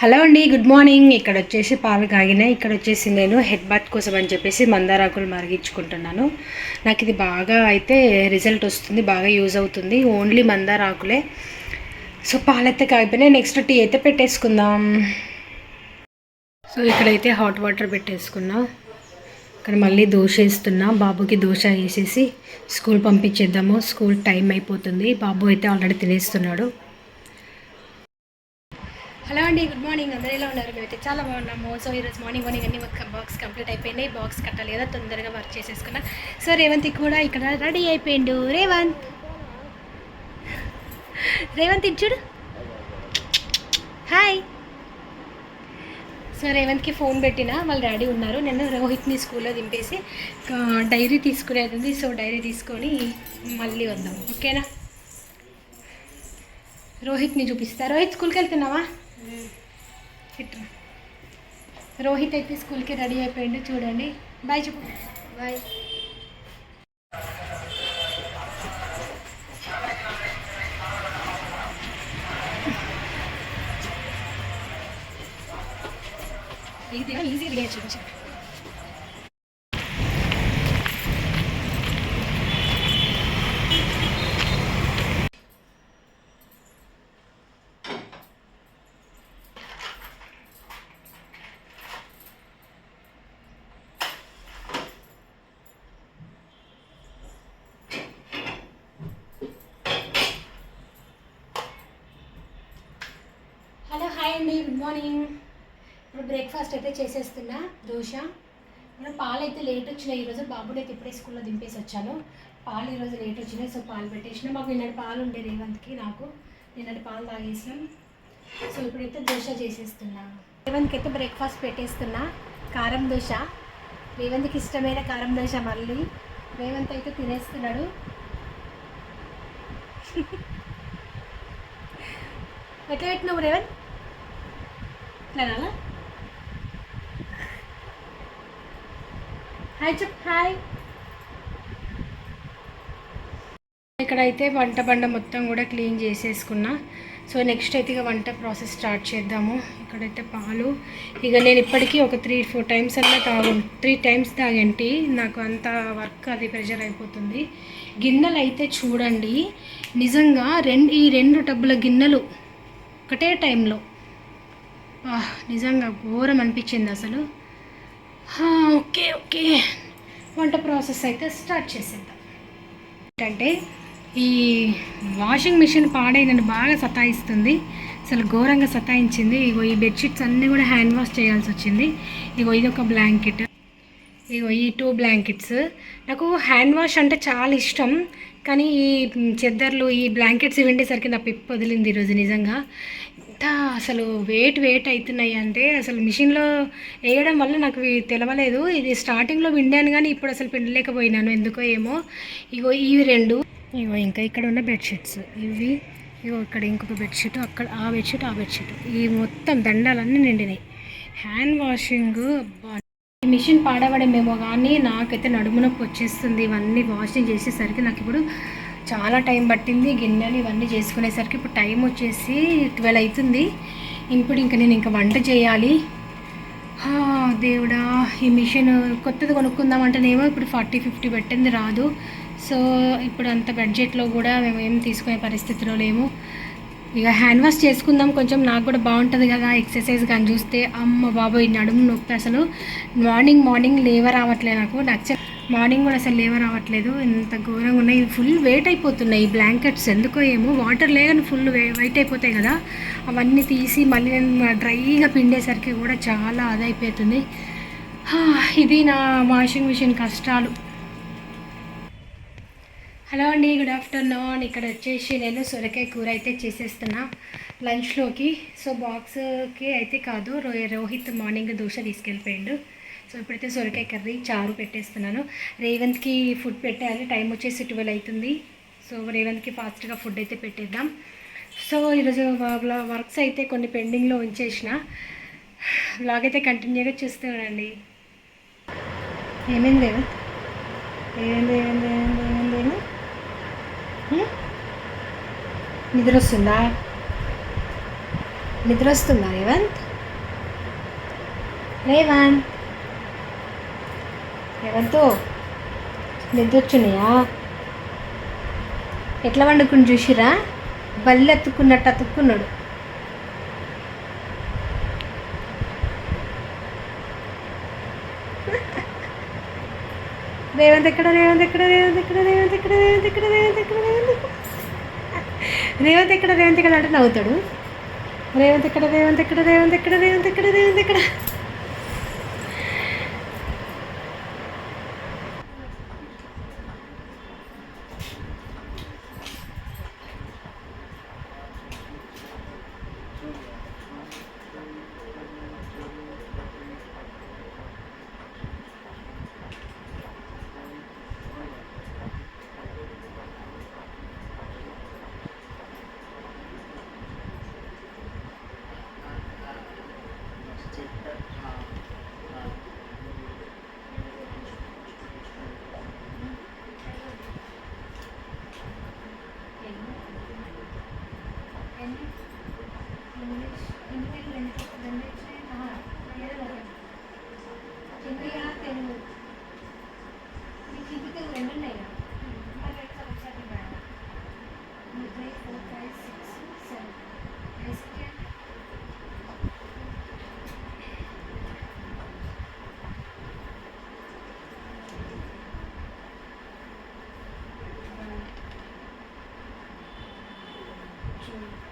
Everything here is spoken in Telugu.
హలో అండి గుడ్ మార్నింగ్. ఇక్కడ వచ్చేసి పాలు కాగినాయి ఇక్కడ వచ్చేసి నేను హెడ్ బాత్ కోసం అని చెప్పేసి మందారాకులు మరిగించుకుంటున్నాను. నాకు ఇది బాగా అయితే రిజల్ట్ వస్తుంది బాగా యూజ్ అవుతుంది. ఓన్లీ మందారాకులే. సో పాలైతే కాగిపోయినాయి. నెక్స్ట్ టీ అయితే పెట్టేసుకుందాం. సో ఇక్కడైతే హాట్ వాటర్ పెట్టేసుకున్నా. ఇక్కడ మళ్ళీ దోశ వేస్తున్నా. బాబుకి దోశ వేసేసి స్కూల్ పంపించేద్దాము. స్కూల్ టైం అయిపోతుంది. బాబు అయితే ఆల్రెడీ తినేస్తున్నాడు. హలో అండి గుడ్ మార్నింగ్. అందరూ ఎలా ఉన్నారు? మేమైతే చాలా బాగున్నాము. సో ఈరోజు మార్నింగ్ మార్నింగ్ అన్ని మొత్తం బాక్స్ కంప్లీట్ అయిపోయినాయి బాక్స్ కట్టాలి కదా తొందరగా వర్క్ చేసేసుకున్నా. సో రేవంత్ కూడా ఇక్కడ రెడీ అయిపోయిండు. రేవంత్! రేవంత్ ఇటు చూడు. హాయ్ సో రేవంత్కి ఫోన్ పెట్టిన వాళ్ళ డాడీ ఉన్నారు. నేను రోహిత్ని స్కూల్లో దింపేసి డైరీ తీసుకునేది ఉంది. సో డైరీ తీసుకొని మళ్ళీ వద్దాం. ఓకేనా రోహిత్ని చూపిస్తా. రోహిత్ స్కూల్కి వెళ్తున్నావా? ఇట్రా రోహిత్ అయితే స్కూల్కి రెడీ అయిపోయిండు చూడండి. బాయ్ చెప్పు. బాయ్. ఇది ఈజీ రెడీ అండి గుడ్ మార్నింగ్ ఇప్పుడు బ్రేక్ఫాస్ట్ అయితే చేసేస్తున్నా దోశ. ఇప్పుడు పాలు అయితే లేట్ వచ్చినాయి ఈరోజు బాబుని అయితే ఇప్పుడే స్కూల్లో దింపేసి వచ్చాను. పాలు ఈరోజు లేట్ వచ్చినాయి సో పాలు పెట్టేసిన. మాకు నిన్నటి పాలు ఉండే రేవంత్కి నాకు నిన్నటి పాలు తాగేసినాం. సో ఇప్పుడైతే దోశ చేసేస్తున్నా. రేవంత్కి అయితే బ్రేక్ఫాస్ట్ పెట్టేస్తున్నా కారం దోశ. రేవంత్కి ఇష్టమైన కారం దోశ మళ్ళీ. రేవంత్ అయితే తినేస్తున్నాడు. ఎట్లా పెట్టినావు రేవంత్? ఇట్లా హాయ్ చెప్ హాయ్ ఇక్కడైతే వంట బండ మొత్తం కూడా క్లీన్ చేసేసుకున్నా. సో నెక్స్ట్ అయితే ఇక వంట ప్రాసెస్ స్టార్ట్ చేద్దాము. ఇక్కడైతే పాలు. ఇక నేను ఇప్పటికీ ఒక త్రీ ఫోర్ టైమ్స్ అన్నా తాగు త్రీ టైమ్స్ తాగంటి నాకు అంత వర్క్ అది ప్రెషర్ అయిపోతుంది. గిన్నెలు అయితే చూడండి. నిజంగా రెండు ఈ రెండు టబ్బుల గిన్నెలు ఒకటే టైంలో నిజంగా ఘోరం అనిపించింది అసలు. Okay okay. వంట ప్రాసెస్ అయితే స్టార్ట్ చేసేద్దాం. ఏంటంటే ఈ వాషింగ్ మిషన్ పాడై నన్ను బాగా సతాయిస్తుంది. అసలు ఘోరంగా సతాయించింది. ఇగో ఈ బెడ్షీట్స్ అన్నీ కూడా హ్యాండ్ వాష్ చేయాల్సి వచ్చింది. ఇగో ఇది ఒక బ్లాంకెట్. ఇగో ఈ టూ బ్లాంకెట్స్. నాకు హ్యాండ్ వాష్ అంటే చాలా ఇష్టం. కానీ ఈ చెద్దర్లు ఈ బ్లాంకెట్స్ విండేసరికి నా పిప్పి వదిలింది ఈరోజు నిజంగా. ఎంత అసలు వెయిట్ వెయిట్ అవుతున్నాయి అంటే అసలు మిషన్లో వేయడం వల్ల నాకు తెలవలేదు. ఇది స్టార్టింగ్లో విండాను కానీ ఇప్పుడు అసలు పిండలేకపోయినాను ఎందుకో ఏమో. ఇగో ఇవి రెండు. ఇగో ఇంకా ఇక్కడ ఉన్న బెడ్షీట్స్ ఇవి ఇగో ఇక్కడ ఇంకొక బెడ్షీట్ అక్కడ ఆ బెడ్షీట్ ఆ బెడ్షీట్ ఈ మొత్తం దండాలన్నీ నిండినాయి. హ్యాండ్ వాషింగ్ అబ్బా. ఈ మిషన్ పాడవడమేమో కానీ నాకైతే నడుము నొప్పి వచ్చేస్తుంది. ఇవన్నీ వాషింగ్ చేసేసరికి నాకు ఇప్పుడు చాలా టైం పట్టింది గిన్నెలు ఇవన్నీ చేసుకునేసరికి. ఇప్పుడు టైం వచ్చేసి ట్వెల్వ్ అవుతుంది ఇప్పుడు ఇంకా నేను ఇంకా వంట చేయాలి. దేవుడా ఈ మిషన్ కొత్తది కొనుక్కుందామంటేనేమో ఇప్పుడు ఫార్టీ ఫిఫ్టీ పెట్టింది రాదు. సో ఇప్పుడు అంత బడ్జెట్లో కూడా మేము ఏం తీసుకునే పరిస్థితిలో లేము. ఇక హ్యాండ్ వాష్ చేసుకుందాం కొంచెం నాకు కూడా బాగుంటుంది కదా ఎక్సర్సైజ్ కానీ చూస్తే. అమ్మ బాబోయ్ నడుము నొప్పి అసలు. మార్నింగ్ మార్నింగ్ లేవ రావట్లేదు నాకు నచ్చ మార్నింగ్ కూడా అసలు లేవ రావట్లేదు ఇంత ఘోరంగా ఉన్నాయి. ఫుల్ వెయిట్ అయిపోతున్నాయి ఈ బ్లాంకెట్స్ ఎందుకో ఏమో వాటర్ లేదని ఫుల్ వెయిట్ అయిపోతాయి కదా. అవన్నీ తీసి మళ్ళీ నేను డ్రైగా పిండేసరికి కూడా చాలా అదైపోతుంది. ఇది నా వాషింగ్ మిషన్ కష్టాలు. హలో అండి గుడ్ ఆఫ్టర్నూన్ ఇక్కడ వచ్చేసి నేను సొరకాయ కూర అయితే చేసేస్తున్నా లంచ్లోకి. సో బాక్స్కి అయితే కాదు రో రోహిత్ మార్నింగ్ దోశ తీసుకెళ్ళిపోయిండు. సో ఇప్పుడైతే సొరకాయ కర్రీ చారు పెట్టేస్తున్నాను. రేవంత్కి ఫుడ్ పెట్టాలి టైం వచ్చేసి ట్వెల్వ్ అవుతుంది సో రేవంత్కి ఫాస్ట్గా ఫుడ్ అయితే పెట్టేద్దాం. సో ఈరోజు వర్క్స్ అయితే కొన్ని పెండింగ్లో ఉంచేసిన. బ్లాగ్ అయితే కంటిన్యూగా చూస్తున్నానండి ఏమైంది రేవంత్? ఏమైంది ఏమైంది ఏమైంది ఏమైంది నిద్ర వస్తుందా నిద్ర వస్తుందా రేవంత్? రేవంత్? ఎవరితో నిద్రొచ్చున్నాయా ఎట్లా వండుకుని చూసిరా బల్లి అతుక్కున్నట్టు అతుక్కున్నాడు రేవంత్ ఎక్కడ రేవంత్ ఎక్కడ రేవంత్ ఎక్కడ రేవంత్ ఎక్కడ రేవంత్ ఎక్కడ రేవంత్ ఎక్కడ రేవంత్ రేవంత్ ఎక్కడ రేవంత్ ఎక్కడ అంటే నవ్వుతాడు రేవంత్ ఎక్కడ రేవంత్ ఎక్కడ రేవంత్ ఎక్కడ రేవంత్ ఎక్కడ రేవంత్ ఎక్కడ Thank you.